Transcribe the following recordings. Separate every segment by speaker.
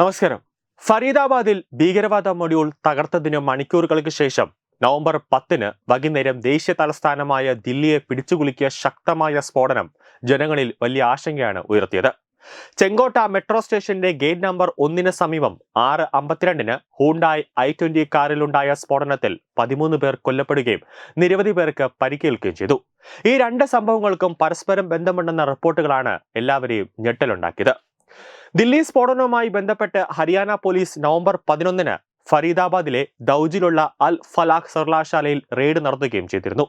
Speaker 1: നമസ്കാരം. ഫരീദാബാദിൽ ഭീകരവാദ മൊഡ്യൂൾ തകർത്തതിന് മണിക്കൂറുകൾക്ക് ശേഷം നവംബർ പത്തിന് വൈകുന്നേരം ദേശീയ തലസ്ഥാനമായ ദില്ലിയെ പിടിച്ചുകുലുക്കിയ ശക്തമായ സ്ഫോടനം ജനങ്ങളിൽ വലിയ ആശങ്കയാണ് ഉയർത്തിയത്. ചെങ്കോട്ട മെട്രോ സ്റ്റേഷന്റെ ഗേറ്റ് നമ്പർ ഒന്നിന് സമീപം ആറ് അമ്പത്തിരണ്ടിന് ഹൂണ്ടായ് ഐ ട്വന്റി കാറിലുണ്ടായ സ്ഫോടനത്തിൽ പതിമൂന്ന് പേർ കൊല്ലപ്പെടുകയും നിരവധി പേർക്ക് പരിക്കേൽക്കുകയും ചെയ്തു. ഈ രണ്ട് സംഭവങ്ങൾക്കും പരസ്പരം ബന്ധമുണ്ടെന്ന റിപ്പോർട്ടുകളാണ് എല്ലാവരെയും ഞെട്ടലുണ്ടാക്കിയത്. ദില്ലി സ്ഫോടനവുമായി ബന്ധപ്പെട്ട് ഹരിയാന പോലീസ് നവംബർ പതിനൊന്നിന് ഫരീദാബാദിലെ ദൌജിലുള്ള അൽ ഫലാഖ് സർവകലാശാലയിൽ റെയ്ഡ് നടത്തുകയും ചെയ്തിരുന്നു.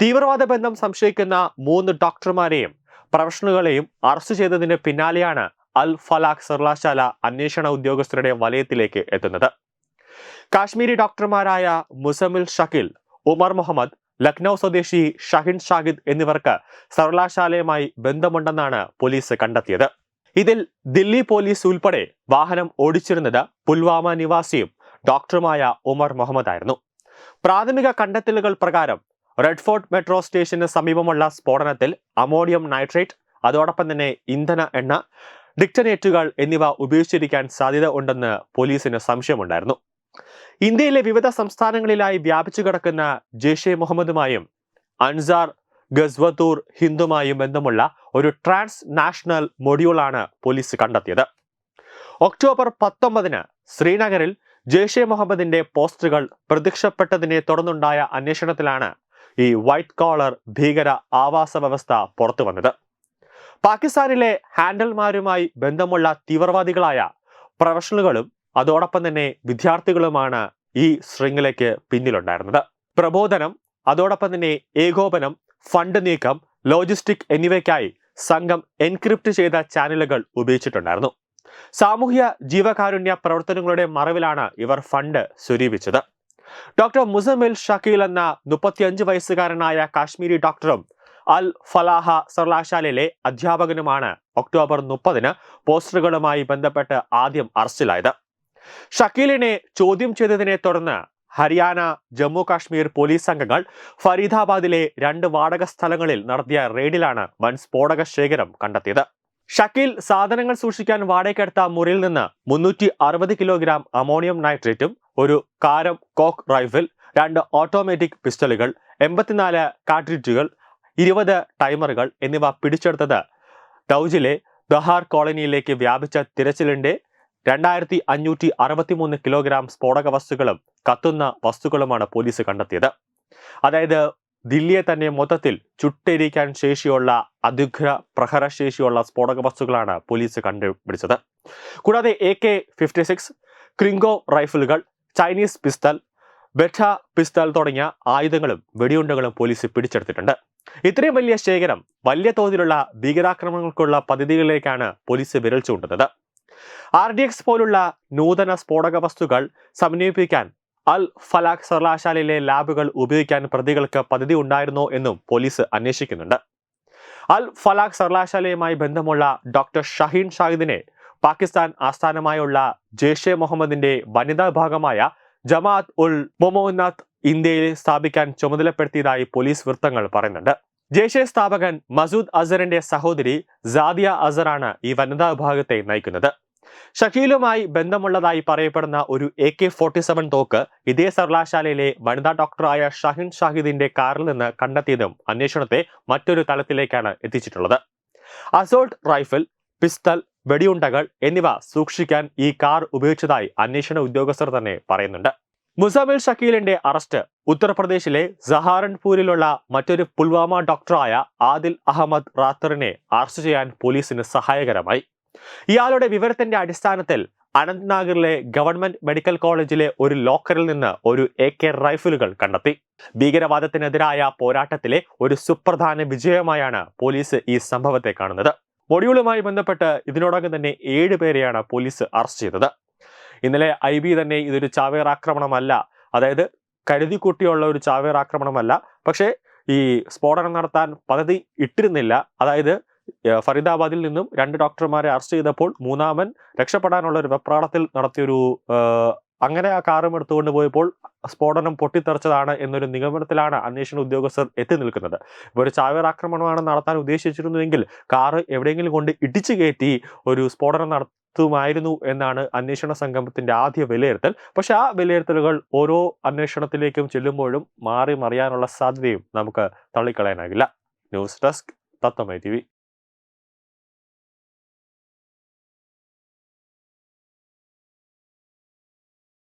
Speaker 1: തീവ്രവാദ ബന്ധം സംശയിക്കുന്ന മൂന്ന് ഡോക്ടർമാരെയും പ്രൊഫഷണലുകളെയും അറസ്റ്റ് ചെയ്തതിന് പിന്നാലെയാണ് അൽ ഫലാഖ് സർവകലാശാല അന്വേഷണ ഉദ്യോഗസ്ഥരുടെ വലയത്തിലേക്ക് എത്തുന്നത്. കാശ്മീരി ഡോക്ടർമാരായ മുസമിൽ ഷക്കിൽ ഉമർ മുഹമ്മദ് ലക്നൗ സ്വദേശി ഷഹിൻ ഷാഹിദ് എന്നിവർക്ക് സർവകലാശാലയുമായി ബന്ധമുണ്ടെന്നാണ് പോലീസ് കണ്ടെത്തിയത്. ഇതിൽ ദില്ലി പോലീസ് ഉൾപ്പെടെ വാഹനം ഓടിച്ചിരുന്നത് പുൽവാമ നിവാസിയും ഡോക്ടറുമായ ഉമർ മുഹമ്മദ് ആയിരുന്നു പ്രാഥമിക കണ്ടെത്തലുകൾ പ്രകാരം റെഡ് ഫോർട്ട് മെട്രോ സ്റ്റേഷന് സമീപമുള്ള സ്ഫോടനത്തിൽ അമോണിയം നൈട്രേറ്റ് അതോടൊപ്പം തന്നെ ഇന്ധന എണ്ണ ഡിക്റ്റനേറ്റുകൾ എന്നിവ ഉപയോഗിച്ചിരിക്കാൻ സാധ്യത ഉണ്ടെന്ന് പോലീസിന് സംശയമുണ്ടായിരുന്നു. ഇന്ത്യയിലെ വിവിധ സംസ്ഥാനങ്ങളിലായി വ്യാപിച്ചു കിടക്കുന്ന ജെയ്ഷെ മുഹമ്മദുമായും അൻസാർ ഗസ്വത്തൂർ ഹിന്ദുമായും ബന്ധമുള്ള ഒരു ട്രാൻസ് നാഷണൽ മൊഡ്യൂളാണ് പോലീസ് കണ്ടെത്തിയത്. ഒക്ടോബർ പത്തൊമ്പതിന് ശ്രീനഗറിൽ ജെയ്ഷെ മുഹമ്മദിന്റെ പോസ്റ്ററുകൾ പ്രത്യക്ഷപ്പെട്ടതിനെ തുടർന്നുണ്ടായ അന്വേഷണത്തിലാണ് ഈ വൈറ്റ് കോളർ ഭീകര ആവാസ വ്യവസ്ഥ പുറത്തു വന്നത്. പാകിസ്ഥാനിലെ ഹാൻഡൽമാരുമായി ബന്ധമുള്ള തീവ്രവാദികളായ പ്രൊഫഷണലുകളും അതോടൊപ്പം തന്നെ വിദ്യാർത്ഥികളുമാണ് ഈ ശൃംഖലയ്ക്ക് പിന്നിലുണ്ടായിരുന്നത്. പ്രബോധനം അതോടൊപ്പം തന്നെ ഏകോപനം ഫണ്ട് നീക്കം ലോജിസ്റ്റിക് എന്നിവയ്ക്കായി സംഘം എൻക്രിപ്റ്റ് ചെയ്ത ചാനലുകൾ ഉപയോഗിച്ചിട്ടുണ്ടായിരുന്നു. സാമൂഹ്യ ജീവകാരുണ്യ പ്രവർത്തനങ്ങളുടെ മറവിലാണ് ഇവർ ഫണ്ട് സ്വരൂപിച്ചത്. ഡോക്ടർ മുസമിൽ ഷക്കീൽ എന്ന മുപ്പത്തിയഞ്ച് വയസ്സുകാരനായ കാശ്മീരി ഡോക്ടറും അൽ ഫലാഹ സർവകലാശാലയിലെ അധ്യാപകനുമാണ് ഒക്ടോബർ മുപ്പതിന് പോസ്റ്ററുകളുമായി ബന്ധപ്പെട്ട് ആദ്യം അറസ്റ്റിലായത്. ഷക്കീലിനെ ചോദ്യം ചെയ്തതിനെ തുടർന്ന് ഹരിയാന ജമ്മു കാശ്മീർ പോലീസ് സംഘങ്ങൾ ഫരീദാബാദിലെ രണ്ട് വാടക സ്ഥലങ്ങളിൽ നടത്തിയ റെയ്ഡിലാണ് വൻ സ്ഫോടക ശേഖരം കണ്ടെത്തിയത്. ഷക്കീൽ സാധനങ്ങൾ സൂക്ഷിക്കാൻ വാടകയ്ക്കെടുത്ത മുറിയിൽ നിന്ന് മുന്നൂറ്റി അറുപത് കിലോഗ്രാം അമോണിയം നൈട്രേറ്റും ഒരു കാരം കോക്ക് റൈഫിൾ രണ്ട് ഓട്ടോമാറ്റിക് പിസ്റ്റളുകൾ എൺപത്തിനാല് കാട്രിറ്റുകൾ ഇരുപത് ടൈമറുകൾ എന്നിവ പിടിച്ചെടുത്തത് ദൗജിലെ ദഹാർ കോളനിയിലേക്ക് വ്യാപിച്ച തിരച്ചിലിന്റെ രണ്ടായിരത്തി അഞ്ഞൂറ്റി അറുപത്തിമൂന്ന് കിലോഗ്രാം സ്ഫോടക വസ്തുക്കളും കത്തുന്ന വസ്തുക്കളുമാണ് പോലീസ് കണ്ടെത്തിയത്. അതായത് ദില്ലിയെ തന്നെ മൊത്തത്തിൽ ചുട്ടെരിക്കാൻ ശേഷിയുള്ള അതുഗ്ര പ്രഹരശേഷിയുള്ള സ്ഫോടക വസ്തുക്കളാണ് പോലീസ് കണ്ടുപിടിച്ചത്. കൂടാതെ A K fifty six Krinkov റൈഫിളുകൾ Chinese pistol Beretta pistol തുടങ്ങിയ ആയുധങ്ങളും വെടിയുണ്ടകളും പോലീസ് പിടിച്ചെടുത്തിട്ടുണ്ട്. ഇത്രയും വലിയ ശേഖരം വലിയ തോതിലുള്ള ഭീകരാക്രമണങ്ങൾക്കുള്ള പദ്ധതികളിലേക്കാണ് പോലീസ് വിരൽ ചൂണ്ടുന്നത്. ആർ ഡി എക്സ് പോലുള്ള നൂതന സ്ഫോടക വസ്തുക്കൾ സമന്വയിപ്പിക്കാൻ അൽ ഫലാഖ് സർവകലാശാലയിലെ ലാബുകൾ ഉപയോഗിക്കാൻ പ്രതികൾക്ക് പദ്ധതി ഉണ്ടായിരുന്നോ എന്നും പോലീസ് അന്വേഷിക്കുന്നുണ്ട്. അൽ ഫലാഖ് സർവകലാശാലയുമായി ബന്ധമുള്ള ഡോക്ടർ ഷഹീൻ ഷാഹിദിനെ പാകിസ്ഥാൻ ആസ്ഥാനമായുള്ള ജെയ്ഷെ മുഹമ്മദിന്റെ വനിതാ വിഭാഗമായ ജമാഅത്ത് ഉൽ മൊമോനാഥ് ഇന്ത്യയിൽ സ്ഥാപിക്കാൻ ചുമതലപ്പെടുത്തിയതായി പോലീസ് വൃത്തങ്ങൾ പറയുന്നുണ്ട്. ജെയ്ഷെ സ്ഥാപകൻ മസൂദ് അസറിന്റെ സഹോദരി സാദിയ അസറാണ് ഈ വനിതാ വിഭാഗത്തെ നയിക്കുന്നത്. ഷക്കീലുമായി ബന്ധമുള്ളതായി പറയപ്പെടുന്ന ഒരു എ കെ ഫോർട്ടി സെവൻ തോക്ക് ഇതേ സർവകലാശാലയിലെ വനിതാ ഡോക്ടറായ ഷഹിൻ ഷാഹിദിന്റെ കാറിൽ നിന്ന് കണ്ടെത്തിയതും അന്വേഷണത്തെ മറ്റൊരു തലത്തിലേക്കാണ് എത്തിച്ചിട്ടുള്ളത്. അസോൾട്ട് റൈഫിൾ പിസ്റ്റൽ വെടിയുണ്ടകൾ എന്നിവ സൂക്ഷിക്കാൻ ഈ കാർ ഉപയോഗിച്ചതായി അന്വേഷണ ഉദ്യോഗസ്ഥർ തന്നെ പറയുന്നുണ്ട്. മുസമിൽ ഷക്കീലിന്റെ അറസ്റ്റ് ഉത്തർപ്രദേശിലെ സഹാറൻപൂരിലുള്ള മറ്റൊരു പുൽവാമ ഡോക്ടറായ ആദിൽ അഹമ്മദ് റാത്തറിനെ അറസ്റ്റ് ചെയ്യാൻ പോലീസിന് സഹായകരമായി. ഇയാളുടെ വിവരത്തിന്റെ അടിസ്ഥാനത്തിൽ അനന്ത്നാഗറിലെ ഗവൺമെന്റ് മെഡിക്കൽ കോളേജിലെ ഒരു ലോക്കറിൽ നിന്ന് ഒരു എ കെ റൈഫിളുകൾ കണ്ടെത്തി. ഭീകരവാദത്തിനെതിരായ പോരാട്ടത്തിലെ ഒരു സുപ്രധാന വിജയമായാണ് പോലീസ് ഈ സംഭവത്തെ കാണുന്നത്. മൊഡ്യൂളുമായി ബന്ധപ്പെട്ട് ഇതിനോടകം തന്നെ ഏഴ് പേരെയാണ് പോലീസ് അറസ്റ്റ് ചെയ്തത്. ഇന്നലെ ഐ ബി തന്നെ ഇതൊരു ചാവേർ ആക്രമണമല്ല അതായത് കരുതി കൂട്ടിയുള്ള ഒരു ചാവേർ ആക്രമണമല്ല പക്ഷേ ഈ സ്ഫോടനം നടത്താൻ പദ്ധതി ഇട്ടിരുന്നില്ല. അതായത് ഫരീദാബാദിൽ നിന്നും രണ്ട് ഡോക്ടർമാരെ അറസ്റ്റ് ചെയ്തപ്പോൾ മൂന്നാമൻ രക്ഷപ്പെടാനുള്ള ഒരു വെപ്രാളത്തിൽ നടത്തിയൊരു അങ്ങനെ ആ കാറും എടുത്തുകൊണ്ട് പോയപ്പോൾ സ്ഫോടനം പൊട്ടിത്തെറിച്ചതാണ് എന്നൊരു നിഗമനത്തിലാണ് അന്വേഷണ ഉദ്യോഗസ്ഥർ എത്തി നിൽക്കുന്നത്. ഇപ്പോൾ ഒരു ചാവേർ ആക്രമണമാണ് നടത്താൻ ഉദ്ദേശിച്ചിരുന്നുവെങ്കിൽ കാറ് എവിടെയെങ്കിലും കൊണ്ട് ഇടിച്ചു കയറ്റി ഒരു സ്ഫോടനം നടത്തുമായിരുന്നു എന്നാണ് അന്വേഷണ സംഗമത്തിന്റെ ആദ്യ വിലയിരുത്തൽ. പക്ഷെ ആ വിലയിരുത്തലുകൾ ഓരോ അന്വേഷണത്തിലേക്കും ചെല്ലുമ്പോഴും മാറി മറിയാനുള്ള സാധ്യതയും നമുക്ക് തള്ളിക്കളയാനാകില്ല. News desk Tattvamayi T